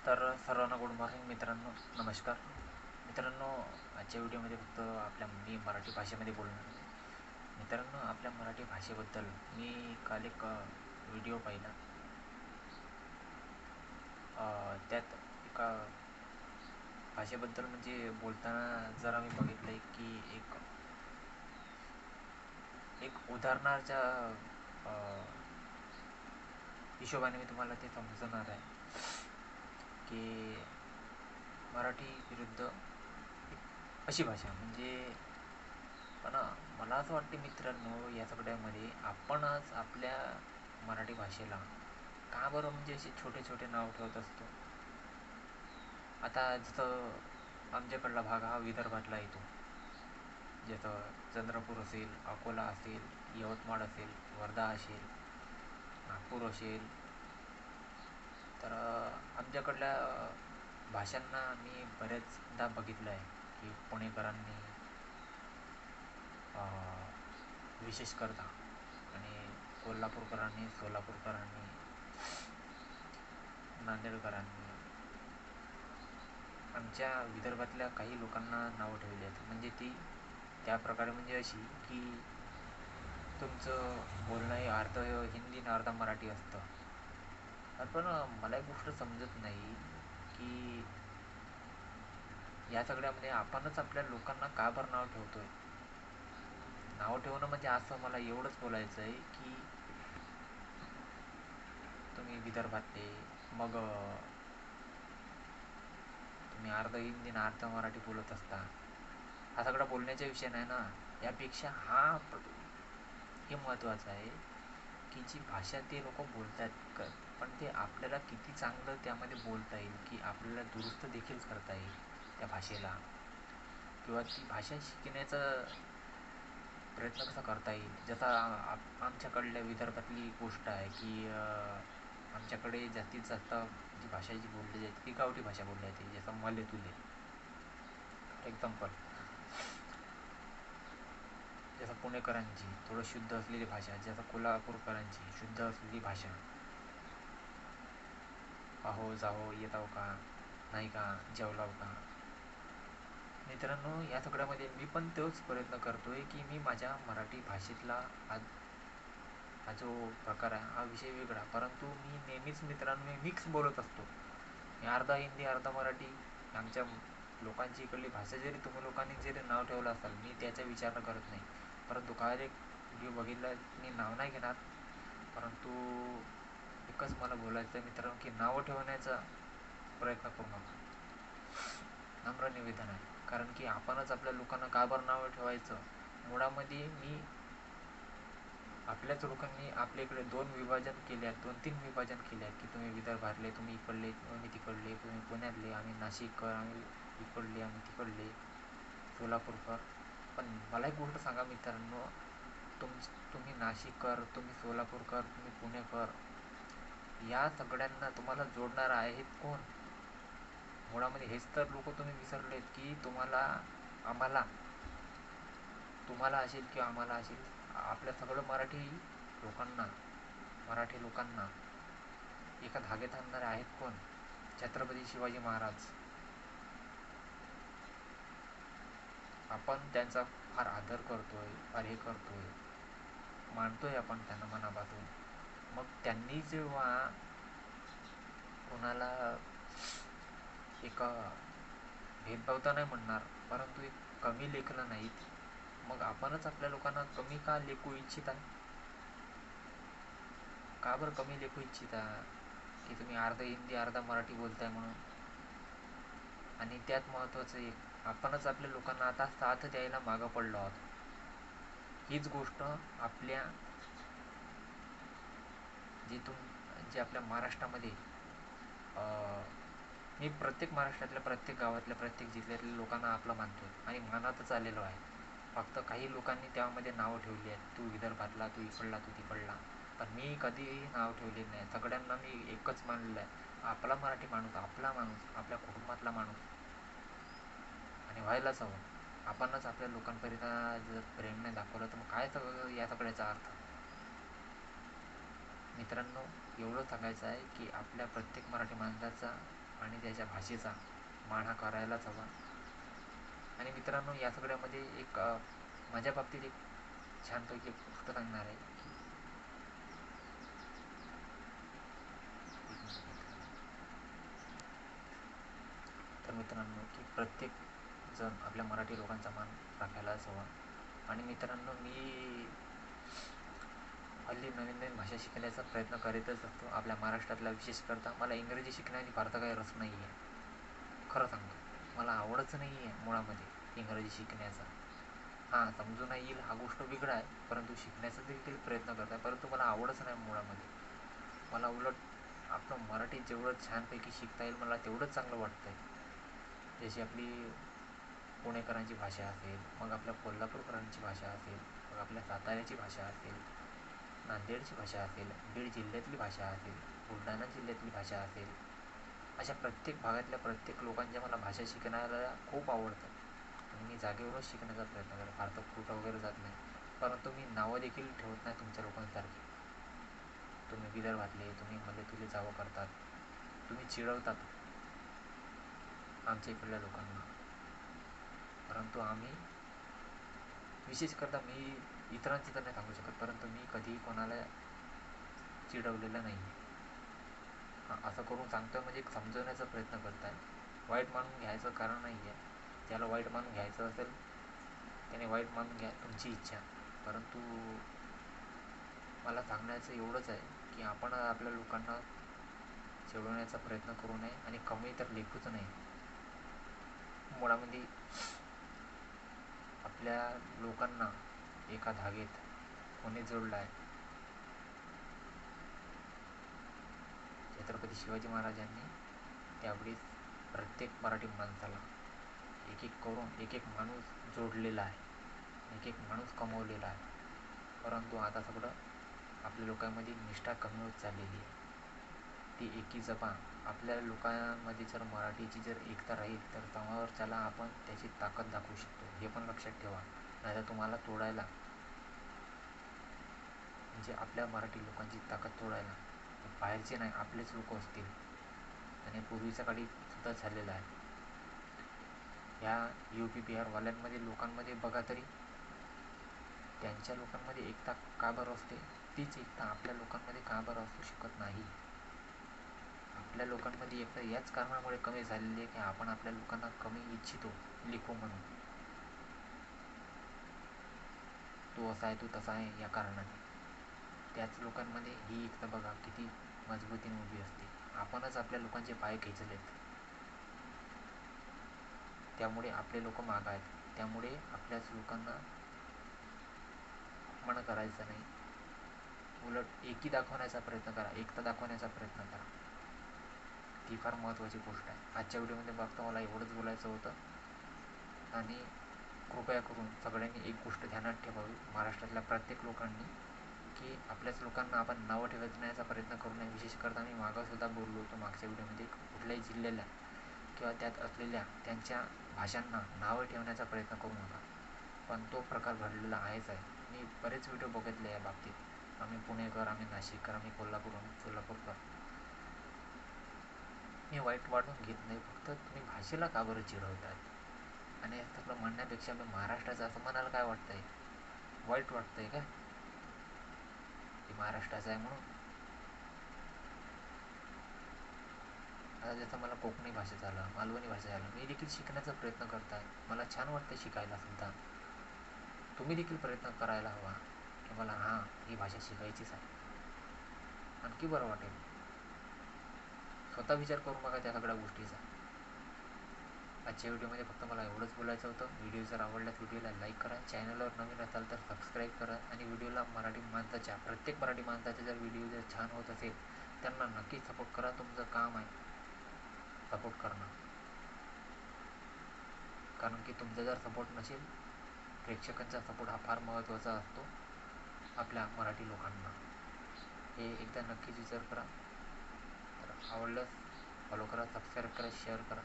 तर सर्वांना good morning मित्रांनो नमस्कार. मित्रांनो आजच्या व्हिडिओमध्ये फक्त आपल्या मी मराठी भाषेमध्ये बोलणार मित्रांनो आपल्या मराठी भाषेबद्दल मी काल एक व्हिडिओ पाहिला. त्यात एका भाषेबद्दल म्हणजे बोलताना जरा मी बघितलं आहे की एक एक उदाहरणाच्या हिशोबाने मी तुम्हाला ते समजवणार आहे. की मराठी विरुद्ध अशी भाषा म्हणजे पण मला असं वाटते मित्रांनो या सगळ्यामध्ये आपणच आपल्या मराठी भाषेला का बरं म्हणजे असे छोटे छोटे नाव ठेवत असतो? आता जसं आमच्याकडला भाग हा विदर्भातला येतो. जसं चंद्रपूर असेल अकोला असेल यवतमाळ असेल वर्धा असेल नागपूर असेल तर आमच्याकडल्या भाषांना मी बऱ्याचदा बघितलं आहे की पुणेकरांनी विशेष करता आणि कोल्हापूरकरांनी सोलापूरकरांनी नांदेडकरांनी आमच्या विदर्भातल्या काही लोकांना नावं ठेवली आहेत. म्हणजे ती त्या प्रकारे म्हणजे अशी की तुमचं बोलणं हे अर्ध हिंदी आणि अर्ध मराठी असतं. पण मला एक गोष्ट समजत नाही की या सगळ्यामध्ये आपणच आपल्या लोकांना का बरं नाव ठेवतोय? नाव ठेवणं म्हणजे असं मला एवढंच बोलायचं आहे की तुम्ही विदर्भातले मग तुम्ही अर्ध हिंदी अर्ध मराठी बोलत असता. हा सगळा बोलण्याचा विषय नाही ना. यापेक्षा हा हे महत्त्वाचं आहे की जी भाषा ते लोक बोलतात. पण ते आपल्याला किती चांगलं त्यामध्ये बोलता येईल की आपल्याला दुरुस्त देखील करता येईल त्या भाषेला. किंवा ती भाषा शिकण्याचा प्रयत्न कसा करता येईल? जसा आमच्याकडल्या विदर्भातली गोष्ट आहे की आमच्याकडे जास्तीत जास्त जी भाषा जी बोलली जाते ती गावठी भाषा बोलली जाते जसं मले तुले. एक्झाम्पल जसं पुणेकरांची थोडं शुद्ध असलेली भाषा जसं कोल्हापूरकरांची शुद्ध असलेली भाषा अहो जाहो येत आहो का? नाही का? जेवलाव का? मित्रांनो या सगळ्यामध्ये मी पण तोच प्रयत्न करतो आहे की मी माझ्या मराठी भाषेतला आज हा जो प्रकार आहे हा विषय वेगळा. परंतु मी नेहमीच मित्रांनो मिक्स बोलत असतो. मी अर्धा हिंदी अर्धा मराठी आमच्या लोकांची इकडली भाषा जरी तुम्ही लोकांनी जरी नाव ठेवलं असाल मी त्याचा विचार करत नाही. परंतु काय रे व्हिडिओ बघितला मी नाव नाही घेणार. परंतु एकच मला बोलायचं आहे मित्रांनो की नावं ठेवण्याचा प्रयत्न करू नका. नम्र निवेदन आहे. कारण की आपणच आपल्या लोकांना का बरं नावं ठेवायचं? मुळामध्ये मी आपल्याच लोकांनी आपल्या इकडे दोन विभाजन केले आहेत दोन तीन विभाजन केले आहेत की तुम्ही विदर्भातले तुम्ही इकडले तुम्ही तिकडले तुम्ही पुण्यातले आम्ही नाशिककर आम्ही इकडले आम्ही तिकडले सोलापूरकर. पण मला एक गोष्ट सांगा मित्रांनो तुम तुम्ही नाशिककर तुम्ही सोलापूरकर तुम्ही पुणेकर या सगळ्यांना तुम्हाला जोडणार आहेत कोण? मुळामध्ये हेच तर लोक तुम्ही विसरलेत की तुम्हाला आम्हाला तुम्हाला असेल किंवा आम्हाला असेल आपल्या सगळं मराठी लोकांना मराठी लोकांना एका धागेत आणणारे आहेत कोण? छत्रपती शिवाजी महाराज. आपण त्यांचा फार आदर करतोय फार हे करतोय मानतोय आपण त्यांना मनापासून. मग त्यांनी जेव्हा कोणाला एक भेदभाव तर नाही म्हणणार परंतु एक कमी लेखलं नाहीत मग आपणच आपल्या लोकांना कमी का लेखू इच्छिता का बरं कमी लेखू इच्छिता की तुम्ही अर्धा हिंदी अर्धा मराठी बोलताय म्हणून? आणि त्यात महत्त्वाचं एक आपणच आपल्या लोकांना आता साथ द्यायला मागं पडलो आहोत. हीच गोष्ट आपल्या जे तुम जे आपल्या महाराष्ट्रामध्ये मी प्रत्येक महाराष्ट्रातल्या प्रत्येक गावातल्या प्रत्येक जिल्ह्यातल्या लोकांना आपलं मानतो. आणि मानातच आलेलो आहे. फक्त काही लोकांनी त्यामध्ये नावं ठेवली आहेत. तू विदर्भातला तू इकडला तू तिकडला. पण मी कधीही नाव ठेवले नाही. सगळ्यांना मी एकच मानलेलं आहे. आपला मराठी माणूस आपला माणूस आपल्या कुटुंबातला माणूस. आणि व्हायलाच हवं. आपणच आपल्या लोकांपर्यंत जर प्रेम नाही दाखवलं तर मग काय सगळं या सगळ्याचा अर्थ? मित्रांनो एवढं सांगायचं आहे की आपल्या प्रत्येक मराठी माणसाचा आणि त्याच्या भाषेचा मान हा करायलाच हवा. आणि मित्रांनो या सगळ्यामध्ये एक माझ्या बाबतीत एक छानपैकी एक सांगणार आहे तर मित्रांनो की प्रत्येक जण आपल्या मराठी लोकांचा मान राखायलाच हवा. आणि मित्रांनो मी हल्ली नवीन नवीन भाषा शिकण्याचा प्रयत्न करीतच असतो. आपल्या महाराष्ट्रातला विशेष करता मला इंग्रजी शिकण्याची फारसा काही रस नाही आहे खरं सांगतो मला आवडच नाही आहे मुळामध्ये इंग्रजी शिकण्याचा. हां समजून येईल हा गोष्ट वेगळा आहे परंतु शिकण्याचा देखील प्रयत्न करत आहे परंतु मला आवडच नाही मुळामध्ये. मला उलट आपलं मराठी जेवढं छानपैकी शिकता येईल मला तेवढंच चांगलं वाटतं आहे जशी आपली पुणेकरांची भाषा असेल मग आपल्या कोल्हापूरकरांची भाषा असेल मग आपल्या साताऱ्याची भाषा असेल नांदेडची भाषा असेल बीड जिल्ह्यातली भाषा असेल बुलढाणा जिल्ह्यातली भाषा असेल. अशा प्रत्येक भागातल्या प्रत्येक लोकांच्या मला भाषा शिकण्याला खूप आवडतं आणि मी जागेवरच शिकण्याचा प्रयत्न करतो. फार तर कुठं वगैरे जात नाही. परंतु मी नावं देखील ठेवत नाही तुमच्या लोकांसारखी. तुम्ही विदर्भातले तुम्ही मध्ये तुले जावं करतात. तुम्ही चिडवतात आमच्या इकडल्या लोकांना. परंतु आम्ही विशेष करता मी इतरांची तर नाही सांगू शकत परंतु मी कधीही कोणाला चिडवलेलं नाही. असं करून सांगतोय म्हणजे समजवण्याचा प्रयत्न करत आहे वाईट मानून घ्यायचं कारण नाही आहे ज्याला वाईट मानून घ्यायचं असेल त्याने वाईट मानून घ्या तुमची इच्छा. परंतु मला सांगण्याचं एवढंच आहे की आपण आपल्या लोकांना चिडवण्याचा प्रयत्न करू नये आणि कमी तर लेखूच नाही मुळामध्ये आपल्या लोकांना एका धागेत कोणी जोडला आहे छत्रपती शिवाजी महाराजांनी त्यावेळेस प्रत्येक मराठी माणसाला एक एक करून एक एक माणूस जोडलेला आहे. एक एक माणूस कमवलेला आहे. परंतु आता सगळं आपल्या लोकांमध्ये निष्ठा कमी होत चाललेली आहे. ती एकी जपा. आपल्या लोकांमध्ये जर मराठीची जर एकता राहील तर त्याला आपण त्याची ताकद दाखवू शकतो. हे पण लक्षात ठेवा. नाहीतर तुम्हाला तोडायला म्हणजे आपल्या मराठी लोकांची ताकद तोडायला बाहेरचे नाही आपलेच लोक असतील. आणि पूर्वीच्या काळी सुद्धा झालेलं आहे. ह्या यू पी बिहारवाल्यांमध्ये लोकांमध्ये बघा तरी त्यांच्या लोकांमध्ये एकता का बरं असते? तीच एकता आपल्या लोकांमध्ये का बरं असू शकत नाही? आपल्या लोकांमध्ये एकता याच कारणामुळे कमी झालेली आहे की आपण आपल्या लोकांना कमी इच्छितो लिखू म्हणून. तो असा आहे तू तसा आहे या कारणाने. त्याच लोकांमध्ये ही एकता बघा किती मजबूतीने उभी असते. आपणच आपल्या लोकांचे पाय खेचलेत. त्यामुळे आपले लोक माग आहेत. त्यामुळे आपल्याच लोकांना अपमान करायचं नाही. उलट एकी दाखवण्याचा प्रयत्न करा एकता दाखवण्याचा प्रयत्न करा. ती फार महत्त्वाची गोष्ट आहे. आजच्या व्हिडिओमध्ये बघता मला एवढंच बोलायचं होतं. आणि कृपया करून सगळ्यांनी एक गोष्ट ध्यानात ठेवावी. महाराष्ट्रातल्या प्रत्येक लोकांनी की आपल्याच लोकांना आपण नावं ठेवण्याचा प्रयत्न करू नये. विशेष करता मी मागंसुद्धा बोललो होतो मागच्या व्हिडिओमध्ये. कुठल्याही जिल्ह्याला किंवा त्यात असलेल्या त्यांच्या भाषांना नावं ठेवण्याचा प्रयत्न करू नका. पण तो प्रकार घडलेला आहेच आहे. मी बरेच व्हिडिओ बघितले या बाबतीत. आम्ही पुणेकर आम्ही नाशिककर आम्ही कोल्हापूर सोलापूरकर. मी वाईट वाटून घेत नाही. फक्त तुम्ही भाषेला का बरं चिडवतात आणि सगळं म्हणण्यापेक्षा मी महाराष्ट्राचं असं म्हणायला काय वाटतंय? वाईट वाटतंय का की महाराष्ट्राचं आहे म्हणून. आता जसं मला कोकणी भाषा आलं मालवणी भाषा आलं मी देखील शिकण्याचा प्रयत्न करत आहे मला छान वाटतं शिकायला सुद्धा. तुम्ही देखील प्रयत्न करायला हवा की मला हां ही भाषा शिकायचीच आहे. आणखी बरं वाटेल. स्वतः विचार करून बघा त्या सगळ्या गोष्टीचा. आजच्या व्हिडिओमध्ये फक्त मला एवढंच बोलायचं होतं. व्हिडिओ जर आवडल्यास व्हिडिओला लाईक करा. चॅनलवर नवीन असाल तर सबस्क्राईब करा आणि व्हिडिओला मराठी माणसाच्या प्रत्येक मराठी माणसाचे जर व्हिडिओ जर छान होत असेल त्यांना नक्कीच सपोर्ट करा. तुमचं काम आहे सपोर्ट करणं. कारण की तुमचा जर सपोर्ट नसेल प्रेक्षकांचा सपोर्ट हा फार महत्त्वाचा असतो आपल्या मराठी लोकांना. हे एकदा नक्कीच विचार करा. तर आवडल्यास फॉलो करा सबस्क्राईब करा शेअर करा.